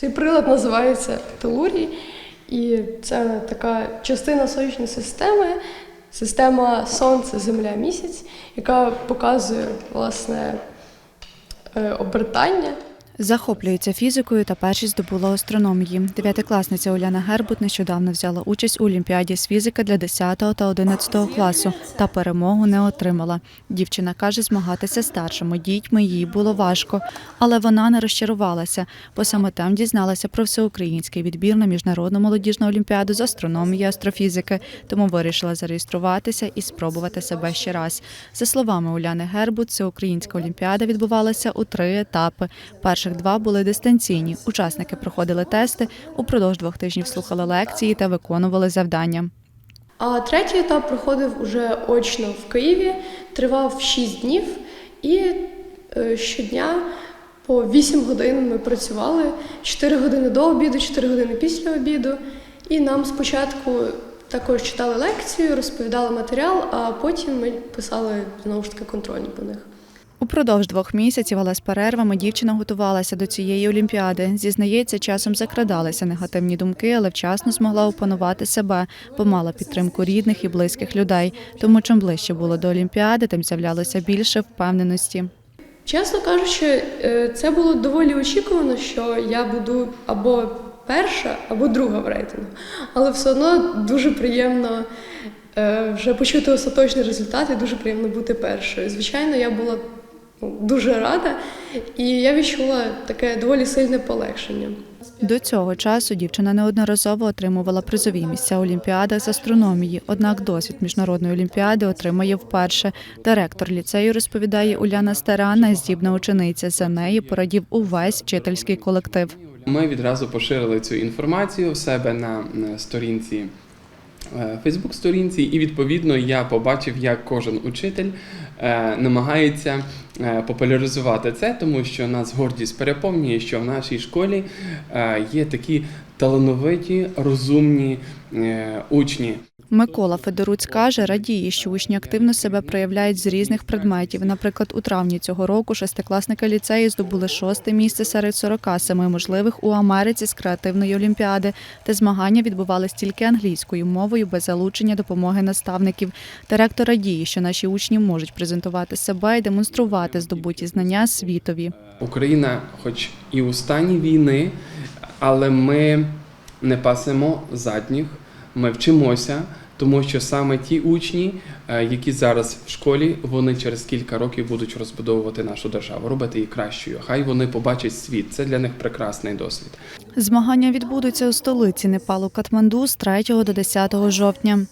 Цей прилад називається телурій, і це така частина сонячної системи, система Сонце, Земля, Місяць, яка показує власне е, обертання. Захоплюється фізикою та першість здобула астрономії. Дев'ятикласниця Уляна Гербут нещодавно взяла участь у Олімпіаді з фізики для 10 та 11 класу та перемогу не отримала. Дівчина каже, змагатися старшими дітьми їй було важко, але вона не розчарувалася, бо саме там дізналася про всеукраїнський відбір на міжнародну молодіжну олімпіаду з астрономії і астрофізики, тому вирішила зареєструватися і спробувати себе ще раз. За словами Уляни Гербут, всеукраїнська олімпіада відбувалася у три етапи. Перших два були дистанційні. Учасники проходили тести, упродовж двох тижнів слухали лекції та виконували завдання. А третій етап проходив уже очно в Києві, тривав 6 днів, і е, щодня по 8 годин ми працювали 4 години до обіду, 4 години після обіду. І нам спочатку також читали лекцію, розповідали матеріал, а потім ми писали знову ж таки контрольні по них. Упродовж двох місяців, але з перервами дівчина готувалася до цієї олімпіади. Зізнається, часом закрадалися негативні думки, але вчасно змогла опанувати себе, бо мала підтримку рідних і близьких людей. Тому чим ближче було до олімпіади, тим з'являлося більше впевненості. Чесно кажучи, е, це було доволі очікувано, що я буду або перша, або друга в рейтингу. Але все одно дуже приємно е, вже почути остаточний результат і дуже приємно бути першою. Звичайно, я була дуже рада, і я відчула таке доволі сильне полегшення. До цього часу дівчина неодноразово отримувала призові місця у олімпіадах з астрономії. Однак досвід міжнародної олімпіади отримає вперше. Директор ліцею розповідає Уляна Старана, здібна учениця. За неї порадів увесь вчительський колектив. Ми відразу поширили цю інформацію в себе на сторінці. Фейсбук сторінці, і відповідно я побачив, як кожен учитель е, намагається популяризувати це, тому що нас гордість переповнює, що в нашій школі е, є такі талановиті, розумні е, учні. Микола Федоруць каже, радіє, що учні активно себе проявляють з різних предметів. Наприклад, у травні цього року шестикласники ліцею здобули шосте місце серед 47 можливих у Америці з креативної олімпіади, де змагання відбувались тільки англійською мовою без залучення допомоги наставників. Директор радіє, що наші учні можуть презентувати себе і демонструвати здобуті знання світові. Україна, хоч і у стані війни, але ми не пасемо задніх, ми вчимося, тому що саме ті учні, е, які зараз в школі, вони через кілька років будуть розбудовувати нашу державу, робити її кращою. Хай вони побачать світ. Це для них прекрасний досвід. Змагання відбудуться у столиці Непалу Катманду з 3 до 10 жовтня.